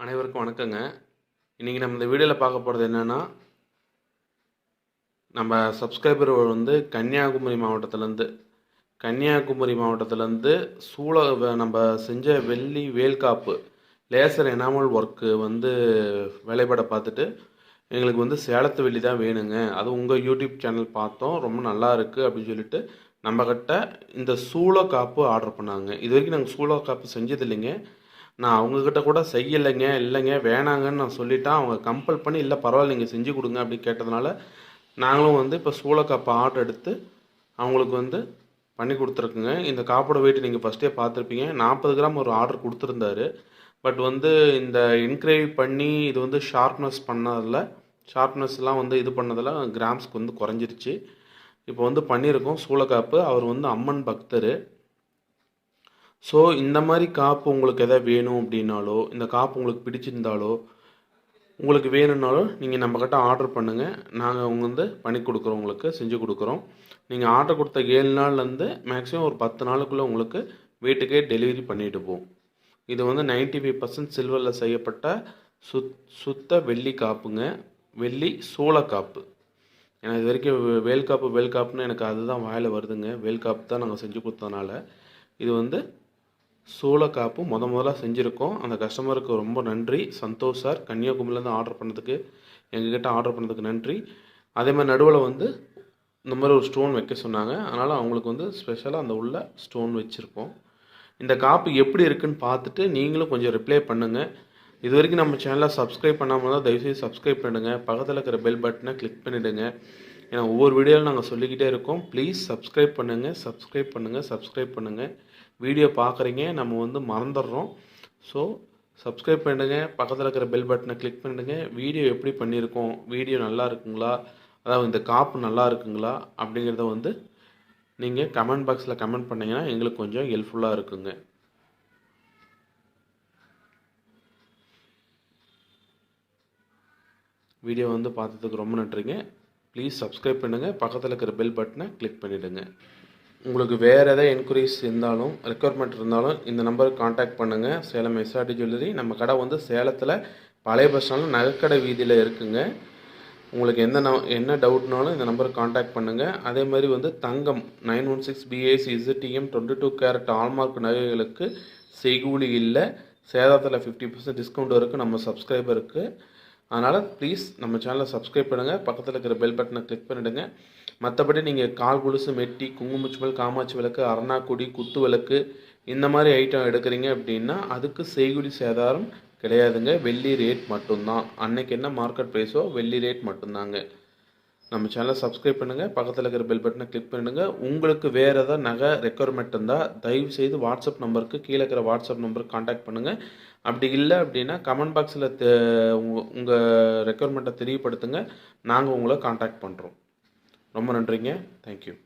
அனைவருக்கும் வணக்கங்க. இன்றைக்கி நம்ம இந்த வீடியோவில் பார்க்க போகிறது என்னென்னா நம்ம சப்ஸ்கிரைபர் வந்து கன்னியாகுமரி மாவட்டத்துலேருந்து கன்னியாகுமரி மாவட்டத்துலேருந்து சூள வ- நம்ம செஞ்ச வெள்ளி வேல்காப்பு லேசர் எனாமல் ஒர்க்கு வந்து வேலைப்பட பார்த்துட்டு எங்களுக்கு வந்து சேலத்து வெள்ளி தான் வேணுங்க. அது உங்கள் யூடியூப் சேனல் பார்த்தோம். ரொம்ப நல்லா இருக்குது அப்படின்னு சொல்லிட்டு நம்மக்கிட்ட இந்த சூள காப்பு ஆர்டர் பண்ணாங்க. இது வரைக்கும் நாங்கள் சூள காப்பு செஞ்சது இல்லைங்க நான் அவங்கக்கிட்ட கூட செய்யலைங்க இல்லைங்க வேணாங்கன்னு நான் சொல்லிட்டேன் அவங்க கம்பல் பண்ணி இல்லை பரவாயில்ல நீங்கள் செஞ்சு கொடுங்க அப்படின்னு கேட்டதுனால நாங்களும் வந்து இப்போ சூளக்காப்பை ஆர்டர் எடுத்து அவங்களுக்கு வந்து பண்ணி கொடுத்துருக்குங்க. இந்த காப்போட வெயிட் நீங்கள் ஃபஸ்ட்டே பார்த்துருப்பீங்க. நாற்பது கிராம் ஒரு ஆர்டர் கொடுத்துருந்தாரு. பட் வந்து இந்த என்கரேஜ் பண்ணி இது வந்து ஷார்ப்னஸ் பண்ணதில் ஷார்ப்னஸ்லாம் வந்து இது பண்ணதில் கிராம்ஸ்க்கு வந்து குறைஞ்சிருச்சு. இப்போ வந்து பண்ணியிருக்கோம் சூளக்காப்பு அவர் வந்து அம்மன் பக்தர். ஸோ இந்த மாதிரி காப்பு உங்களுக்கு எதாவது வேணும் அப்படின்னாலோ இந்த காப்பு உங்களுக்கு பிடிச்சிருந்தாலோ உங்களுக்கு வேணும்னாலும் நீங்கள் நம்மக்கிட்ட ஆர்டர் பண்ணுங்கள் நாங்கள் அவங்க வந்து பண்ணி கொடுக்குறோம் உங்களுக்கு செஞ்சு கொடுக்குறோம். நீங்கள் ஆர்டர் கொடுத்த ஏழு நாள்லேருந்து மேக்ஸிமம் ஒரு பத்து நாளுக்குள்ளே உங்களுக்கு வீட்டுக்கே டெலிவரி பண்ணிட்டு போவோம். இது வந்து 95% ஃபைவ் பர்சன்ட் சில்வரில் செய்யப்பட்ட சுத் சுத்த வெள்ளி காப்புங்க. வெள்ளி சோளக்காப்பு ஏன்னா இது வரைக்கும் வேல்காப்பு வேல்காப்புன்னு எனக்கு அதுதான் வாயில் வருதுங்க. வேல்காப்பு தான் நாங்கள் செஞ்சு கொடுத்ததுனால இது வந்து சோளக்காப்பு முத முதல்ல செஞ்சுருக்கோம். அந்த கஸ்டமருக்கு ரொம்ப நன்றி. சந்தோஷ் சார் கன்னியாகுமரியிலேருந்து ஆர்டர் பண்ணதுக்கு எங்ககிட்ட ஆர்டர் பண்ணதுக்கு நன்றி. அதே மாதிரி நடுவில் வந்து இந்த மாதிரி ஒரு ஸ்டோன் வைக்க சொன்னாங்க. அதனால் அவங்களுக்கு வந்து ஸ்பெஷலாக அந்த உள்ள ஸ்டோன் வச்சுருக்கோம். இந்த காப்பு எப்படி இருக்குன்னு பார்த்துட்டு நீங்களும் கொஞ்சம் ரிப்ளை பண்ணுங்கள் இது வரைக்கும் நம்ம சேனலை சப்ஸ்கிரைப் பண்ணாமல் தான் தயவுசெய்து சப்ஸ்கிரைப் பண்ணுங்கள் பக்கத்தில் இருக்கிற பெல் பட்டனை கிளிக் பண்ணிவிடுங்க ஏன்னா ஒவ்வொரு வீடியோவில் நாங்கள் சொல்லிக்கிட்டே இருக்கோம். ப்ளீஸ் சப்ஸ்கிரைப் பண்ணுங்கள் சப்ஸ்கிரைப் பண்ணுங்கள் சப்ஸ்கிரைப் பண்ணுங்கள் வீடியோ பார்க்குறீங்க நம்ம வந்து மறந்துடுறோம். ஸோ சப்ஸ்கிரைப் பண்ணுங்க பக்கத்தில் இருக்கிற பெல் பட்டனை கிளிக் பண்ணிடுங்க வீடியோ எப்படி பண்ணியிருக்கோம்? வீடியோ நல்லா இருக்குங்களா? அதாவது இந்த காப்பு நல்லா இருக்குங்களா? அப்படிங்கிறத வந்து நீங்கள் கமெண்ட் பாக்ஸில் கமெண்ட் பண்ணிங்கன்னா எங்களுக்கு கொஞ்சம் ஹெல்ப்ஃபுல்லாக இருக்குங்க. வீடியோ வந்து பார்த்ததுக்கு ரொம்ப நன்றிங்க. ப்ளீஸ் சப்ஸ்கிரைப் பண்ணுங்கள் பக்கத்தில் இருக்கிற பெல் பட்டனை கிளிக் பண்ணிவிடுங்க உங்களுக்கு வேறு எதாவது என்கொயரிஸ் இருந்தாலும் ரெக்குவயர்மெண்ட் இருந்தாலும் இந்த நம்பருக்கு காண்டாக்ட் பண்ணுங்கள் சேலம் எஸ்ஆர்டி ஜுவல்லரி நம்ம கடை வந்து சேலத்தில் பழைய பஸ் ஸ்டாண்டில் நகைக்கடை வீதியில் இருக்குங்க. உங்களுக்கு எந்த ந என்ன டவுட்னாலும் இந்த நம்பருக்கு காண்டாக்ட் பண்ணுங்கள் அதே மாதிரி வந்து தங்கம் nine one six BAC ZTM twenty two carat hallmark நகைகளுக்கு செய்கூலி இல்லை. சேதத்தில் ஃபிஃப்டி பர்சன்ட் டிஸ்கவுண்ட் இருக்குது நம்ம சப்ஸ்கிரைபருக்கு அதனால் ப்ளீஸ் நம்ம சேனலை சப்ஸ்கிரைப் பண்ணுங்கள் பக்கத்தில் இருக்கிற பெல் பட்டனை கிளிக் பண்ணிவிடுங்க மற்றபடி நீங்கள் கால் கொலுசு மெட்டி குங்குமச்சுமல் காமாட்சி விளக்கு அரணாக்குடி குத்து விளக்கு இந்த மாதிரி ஐட்டம் எடுக்கிறீங்க அப்படின்னா அதுக்கு செய்குடி சேதாரம் கிடையாதுங்க. வெள்ளி ரேட் மட்டும்தான். அன்னைக்கு என்ன மார்க்கெட் ப்ரைஸோ வெள்ளி ரேட் மட்டும்தாங்க. நம்ம சேனலை சப்ஸ்கிரைப் பண்ணுங்கள் பக்கத்தில் இருக்கிற பெல் பட்டனை கிளிக் பண்ணுங்க. உங்களுக்கு வேறு ஏதாவது நகை ரெக்குவயர்மெண்ட் இருந்தால் தயவு செய்து வாட்ஸ்அப் நம்பருக்கு கீழே இருக்கிற வாட்ஸ்அப் நம்பருக்கு காண்டாக்ட் பண்ணுங்கள் அப்படி இல்லை அப்படின்னா கமெண்ட் பாக்ஸில் உங்கள் உங்கள் ரெக்குவயர்மெண்ட்டை தெரியப்படுத்துங்க. நாங்கள் உங்களை காண்டாக்ட் பண்ணுறோம் ரொம்ப நன்றிங்க. தேங்க்யூ